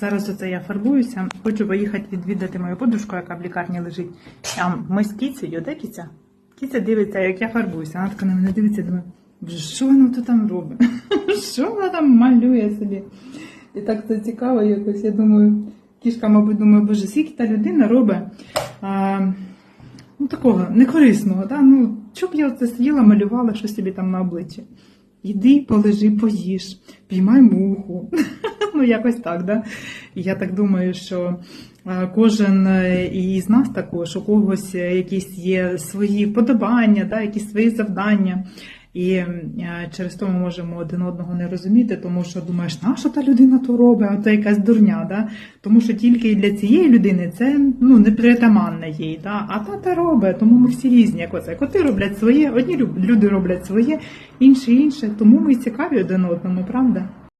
Зараз оце я фарбуюся. Хочу поїхати відвідати мою подружку, яка в лікарні лежить. А ми з кіцею, де кіця? Кіця дивиться, як я фарбуюся. Вона така на мене дивиться, думає, що вона тут там робить? Що вона там малює собі? І так це цікаво якось. Я думаю, кішка, мабуть, думає, боже, скільки та людина робить а, ну, такого некорисного. Да? Ну, що б я оце сиділа, малювала щось собі там на обличчі. Іди, полежи, поїж, піймай муху. ну, якось так, да? Я так думаю, що е, кожен е, із нас також, у когось е, якісь є свої вподобання, да, якісь свої завдання. І через то ми можемо один одного не розуміти, тому що думаєш, на що та людина то робить, а то якась дурня. Да? Тому що тільки для цієї людини це ну, не їй. Да? А та та робить, тому ми всі різні, як оце. Коти роблять своє, одні люди роблять своє, інші інше. Тому ми цікаві один одному, правда?